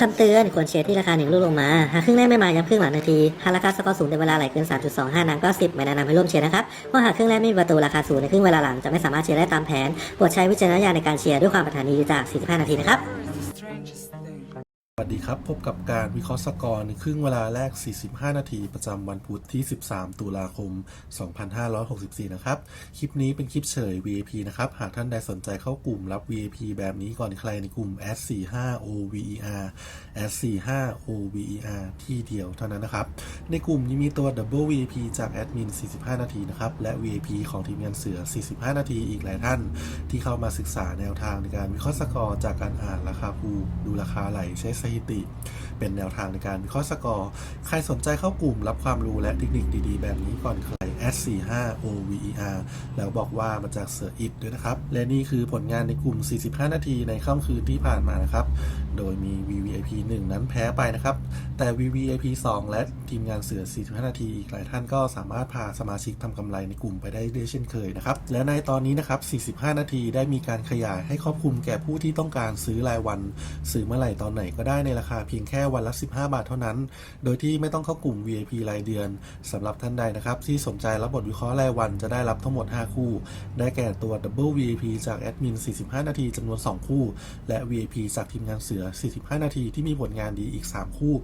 คำเตือนควรเชียร์ที่ราคาหนึ่งลูกลงมา หากครึ่งแรกไม่มาย้ำครึ่งหลังนาที หากราคาสกอร์สูงในเวลาไหลเกิน 3.25น้ำก็ 10 ไม่แนะนำให้ร่วมเชียร์นะครับเพราะหากครึ่งแรกไม่มีประตูราคาสูงในครึ่งเวลาหลังจะไม่สามารถเชียร์ได้ตามแผนโปรดใช้วิจารณญาณในการเชียร์ด้วยความปรารถนาดีจาก 45 นาทีนะครับ สวัสดีครับ พบกับการวิเคราะห์สกอร์ในครึ่งเวลาแรก 45 นาที ประจำวันพุธที่ 13 ตุลาคม 2564 นะครับ คลิปนี้เป็นคลิปเฉย VIP นะครับ หากท่านใดสนใจเข้ากลุ่มรับ VIP แบบนี้ก่อนใครในกลุ่ม S45OVER S45OVER ที่เดียวเท่านั้นนะครับ ในกลุ่มนี้มีตัว Double VIP จากแอดมิน 45 นาทีนะครับ และ VIP ของทีมงานเสือ 45 นาทีอีกหลายท่าน ที่เข้ามาศึกษาแนวทางในการวิเคราะห์สกอร์จากการอ่านราคาภูดูราคาไหลใช้ถิติ เป็นแนวทางในการวิเคราะห์สกอร์ ใครสนใจเข้ากลุ่มรับความรู้และเทคนิคดีๆ แบบนี้ก่อนใคร S45OVER แล้วบอกว่ามาจากเสืออิดด้วยนะครับ และนี่คือผลงานในกลุ่ม 45 นาทีในค่ำคืนที่ผ่านมานะครับ โดยมี VVIP 1 นั้นแพ้ไปนะครับ แต่ VVIP 2 และทีมงานเสือ 45 นาทีอีกหลายท่านก็สามารถพาสมาชิกทำกำไรในกลุ่มไปได้ด้วยเช่นเคยนะครับ และในตอนนี้นะครับ 45 นาทีได้มีการขยายให้ครอบคลุมแก่ผู้ที่ต้องการซื้อรายวัน ซื้อเมื่อไหร่ตอนไหนก็ได้ในราคาเพียงแค่วันละ 15 บาทเท่านั้น โดยที่ไม่ต้องเข้ากลุ่ม VIP รายเดือนสำหรับท่านใดนะครับที่สนใจรับบทวิเคราะห์รายวันจะได้รับทั้งหมด 5 คู่ ได้แก่ตัว Double VIP จากแอดมิน 45 นาทีจำนวน 2 คู่ และ VIP จากทีมงานเสือ 45 นาทีที่มีผลงานดีอีก 3 คู่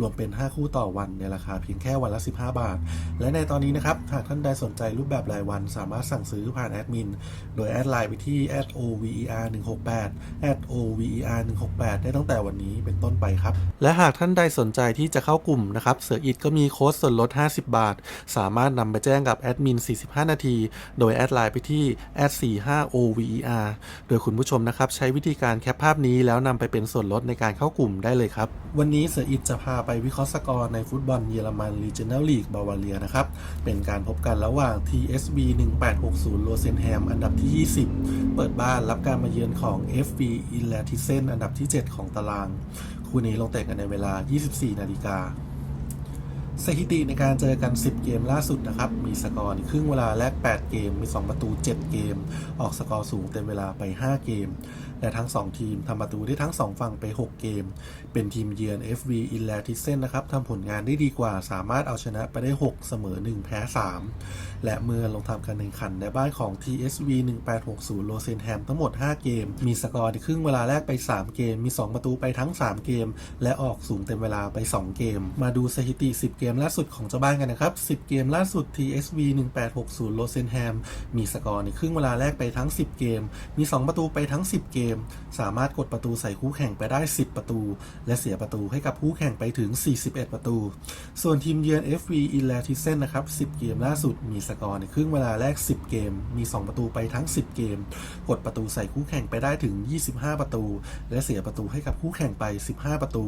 รวมเป็น 5 คู่ต่อวันในราคาเพียงแค่วันละ 15 บาท และในตอนนี้นะครับหากท่านใดสนใจรูปแบบรายวัน สามารถสั่งซื้อผ่านแอดมิน โดยแอดไลน์ไปที่ @over 168 @over 168 ได้ตั้งแต่วันนี้เป็นต้นไปครับและหากท่านใดสนใจที่จะเข้ากลุ่มนะครับ เสืออิดก็มีโค้ดส่วนลด 50 บาท สามารถนำไปแจ้งกับแอดมิน 45 นาที โดยแอดไลน์ไปที่ @45over โดยคุณผู้ชมนะครับ ใช้วิธีการแคปภาพนี้แล้วนำไปเป็นส่วนลดในการเข้ากลุ่มได้เลยครับ วันนี้เสืออิดจะพาไปวิเคราะห์สกอร์ในฟุตบอลเยอรมัน Regional League บาวาเรียนะครับ เป็นการพบกันระหว่าง TSV 1860โลเซนแฮมอันดับที่ 20 เปิดบ้านรับการมาเยือนของ FV i l l a t i s e n อันดับที่ 7 ของตาราง คู่นี้ลงเตะกันในเวลา 24 นาฬิกาสถิติในการเจอกัน 10 เกมล่าสุดนะครับ มีสกอร์ครึ่งเวลาแรก 8 เกม มี 2 ประตู 7 เกม ออกสกอร์สูงเต็มเวลาไป 5 เกม และทั้ง 2 ทีมทำประตูได้ทั้ง 2 ฝั่งไป 6 เกม เป็นทีมเยือน FV i l l a t i s e n นะครับทำผลงานได้ดีกว่า สามารถเอาชนะไปได้ 6 เสมอ 1 แพ้ 3 และเมื่อลงทำการแข่งขันในบ้านของ TSV 1860โลเซนแฮมทั้งหมด 5 เกม มีสกอร์ในครึ่งเวลาแรกไป 3 เกม มี 2 ประตูไปทั้ง 3 เกม และออกสูงเต็มเวลาไป 2 เกม มาดูสถิติ 10 เกมล่าสุดของเจ้าบ้านกันนะครับ 10 เกมล่าสุด TSV 1860โลเซนแฮมมีสกอร์ในครึ่งเวลาแรกไปทั้ง 10 เกม มี 2 ประตูไปทั้ง 10 เกมม สามารถกดประตูใส่คู่แข่งไปได้ 10 ประตู และเสียประตูให้กับคู่แข่งไปถึง 41 ประตู ส่วนทีมเยือน FV i l l a t i s e n นะครับ 10 เกมล่าสุดมีสกอร์ในครึ่งเวลาแรก 10 เกม มี 2 ประตูไปทั้ง 10 เกม กดประตูใส่คู่แข่งไปได้ถึง 25 ประตู และเสียประตูให้กับคู่แข่งไป 15 ประตู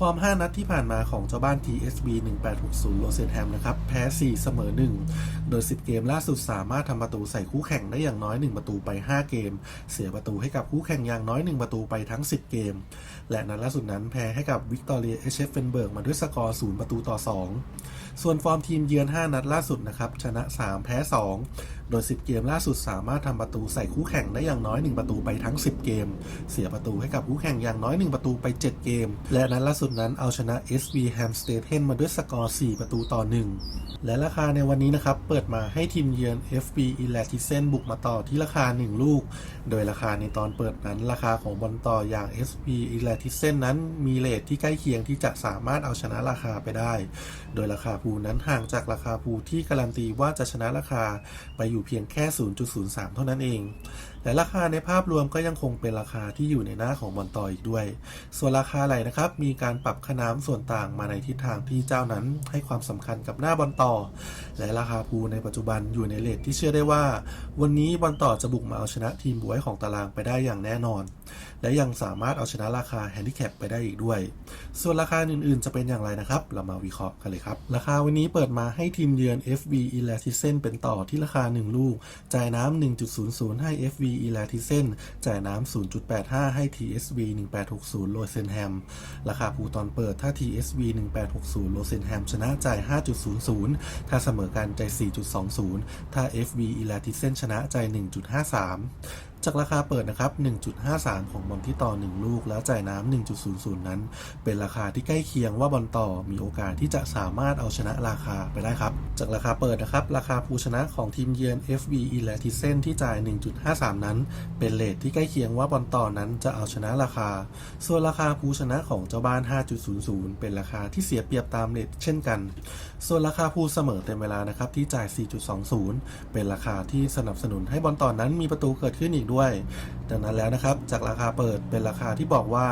ฟอร์ม 5 นัดที่ผ่านมาของเจ้าบ้าน TSB 1860 โลเซนแฮมนะครับ แพ้ 4 เสมอ 1 โดย 10 เกมล่าสุดสามารถทำประตูใส่คู่แข่งได้อย่างน้อย 1 ประตูไป 5 เกม เสียประตูให้กับคู่แข่งอย่างน้อย 1 ประตูไปทั้ง 10 เกม และนัดล่าสุดนั้นแพ้ให้กับวิกตอเรียเอชเฟเฟนเบิร์กมาด้วยสกอร์ 0 ประตูต่อ 2 ส่วนฟอร์มทีมเยือน 5 นัดล่าสุดนะครับ ชนะ 3 แพ้ 2 โดย 10 เกมล่าสุดสามารถทำประตูใส่คู่แข่งได้อย่างน้อย 1 ประตูไปทั้ง 10 เกม เสียประตูให้กับคู่แข่งอย่างน้อย 1 ประตูไป 7 เกม และนัดล่าสุดนั้นเอาชนะ SV Ham s t a t e n มาด้วยสกอร์ 4 ประตูต่อ 1 และราคาในวันนี้นะครับ เปิดมาให้ทีมเยือน FB i l l a t i s e n บุกมาต่อที่ราคา 1 ลูก โดยราคาในตอนเปิดนั้นราคาของบอลต่ออย่าง FB i l l a t i s e n นั้นมีเลทที่ใกล้เคียงที่จะสามารถเอาชนะราคาไปได้ โดยราคาภูนั้นห่างจากราคาภูที่การันตีว่าจะชนะราคาไปอยูู่่เพียงแค่ 0.03 เท่านั้นเอง แต่ราคาในภาพรวมก็ยังคงเป็นราคาที่อยู่ในหน้าของบอลต่ออีกด้วย ส่วนราคาไหลนะครับ มีการปรับขนามส่วนต่างมาในทิศทางที่เจ้านั้นให้ความสำคัญกับหน้าบอลต่อ และราคาภูในปัจจุบันอยู่ในเลทที่เชื่อได้ว่า วันนี้บอลต่อจะบุกมาเอาชนะทีมบวยของตารางไปได้อย่างแน่นอน และยังสามารถเอาชนะราคาแฮนดิแคปไปได้อีกด้วย ส่วนราคาอื่นๆ จะเป็นอย่างไรนะครับ เรามาวิเคราะห์กันเลยครับ ราคาวันนี้เปิดมาให้ทีมเยือน FV i l l a t i s e n เป็นต่อที่ราคา 1 ลูก จ่ายน้ำ1.00ให้ FV i l l a t i s e n จ่ายน้ำ 0.85 ให้ TSV 1860 โลเซนแฮม ราคาภูตอนเปิดถ้า TSV 1860 โลเซนแฮม ชนะจ่าย 5.00 ถ้าเสมอกันจ่าย4.20 ถ้า FV i l l a t i s e n ชนะจ่าย1.53จากราคาเปิดนะครับ 1.53 ของบอลที่ต่อ 1 ลูก แล้วจ่ายน้ำ 1.00 นั้น เป็นราคาที่ใกล้เคียงว่าบอลต่อมีโอกาสที่จะสามารถเอาชนะราคาไปได้ครับ จากราคาเปิดนะครับ ราคาผู้ชนะของทีมเยือน FV e l a t i s e n ที่จ่าย 1.53 นั้น เป็นเลทที่ใกล้เคียงว่าบอลต่อนั้นจะเอาชนะราคา ส่วนราคาผู้ชนะของเจ้าบ้าน 5.00 เป็นราคาที่เสียเปรียบตามเลทเช่นกัน ส่วนราคาผู้เสมอเต็มเวลานะครับที่จ่าย 4.20 เป็นราคาที่สนับสนุนให้บอลต่อนั้นมีประตูเกิดขึ้นอีกด้วย ดังนั้นแล้วนะครับ จากราคาเปิดเป็นราคาที่บอกว่า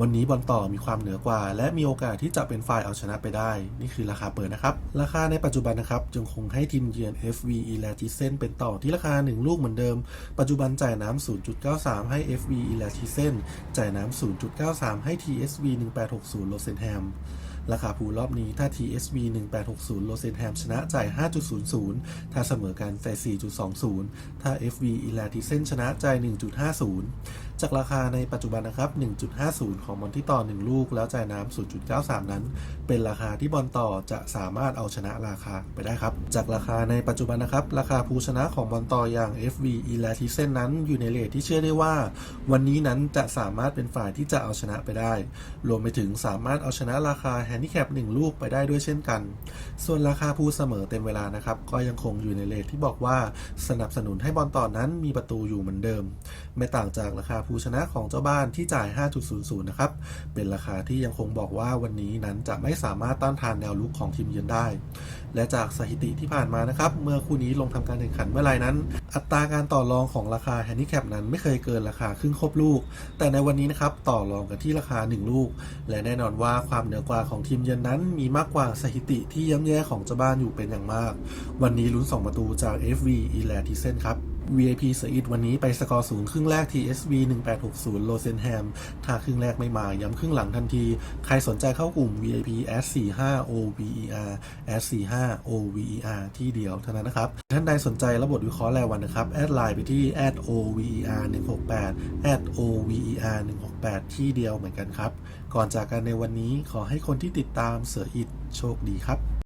วันนี้บอลต่อมีความเหนือกว่า และมีโอกาสที่จะเป็นฝ่ายเอาชนะไปได้ นี่คือราคาเปิดนะครับ ราคาในปัจจุบันนะครับจึงคงให้ทีมเยือน FV e l a t i s e n เป็นต่อที่ราคา 1 ลูกเหมือนเดิม ปัจจุบันจ่ายน้ำ0.93 ให้ FV e l a t i s e n จ่ายน้ำ0.93 ให้ TSV 1860 l o s e n h a m ราคาพูลรอบนี้ถ้า TSV 1860 โลเซนแฮมชนะจ่าย 5.00 ถ้าเสมอกันจ่าย 4.20 ถ้า FV อีลาติเซนชนะจ่าย 1.50 จากราคาในปัจจุบันนะครับ 1.50 ของบอลที่ต่อ 1 ลูก แล้วจ่ายน้ำ 0.93 นั้น เป็นราคาที่บอลต่อจะสามารถเอาชนะราคาไปได้ครับ จากราคาในปัจจุบันนะครับ ราคาผู้ชนะของบอลต่ออย่าง FV อีลาติเซนนั้นอยู่ในเลทที่เชื่อได้ว่า วันนี้นั้นจะสามารถเป็นฝ่ายที่จะเอาชนะไปได้ รวมไปถึงสามารถเอาชนะราคาแฮนดิแคป1ลูกไปได้ด้วยเช่นกัน ส่วนราคาผู้เสมอเต็มเวลานะครับก็ยังคงอยู่ในเลทที่บอกว่าสนับสนุนให้บอลต่อนั้นมีประตูอยู่เหมือนเดิม ไม่ต่างจากราคาผูู้ชนะของเจ้าบ้านที่จ่าย 5.00 นะครับ เป็นราคาที่ยังคงบอกว่าวันนี้นั้นจะไม่สามารถต้านทานแนวลุกของทีมเยือนได้ และจากสถิติที่ผ่านมานะครับ เมื่อคู่นี้ลงทำการแข่งขันเมื่อไรนั้น อัตราการต่อรองของราคาแฮนดิแคปนั้นไม่เคยเกินราคาครึ่งครบลูก แต่ในวันนี้นะครับต่อรองกันที่ราคา 1 ลูก และแน่นอนว่าความเหนือกว่าของทีมเยือนนั้น มีมากกว่าสถิติที่ย่ำแย่ของเจ้าบ้านอยู่เป็นอย่างมาก วันนี้ลุ้น 2 ประตูจาก FV e l a t i s e n ครับ VIP เสืออิดวันนี้ไปสกอร์ศูนย์ครึ่งแรก TSV 1860 โลเซนแฮม ถ้าครึ่งแรกไม่มา ย้ำครึ่งหลังทันที ใครสนใจเข้ากลุ่ม VIP S 45 OVER S 45 OVER ที่เดียวเท่านั้นนะครับ ท่านใดสนใจระบบวิเคราะห์รายวันนะครับ แอดไลน์ไปที่ @OVER 168 @OVER 168ที่เดียวเหมือนกันครับ ก่อนจากกันในวันนี้ขอให้คนที่ติดตามเสืออิดโชคดีครับ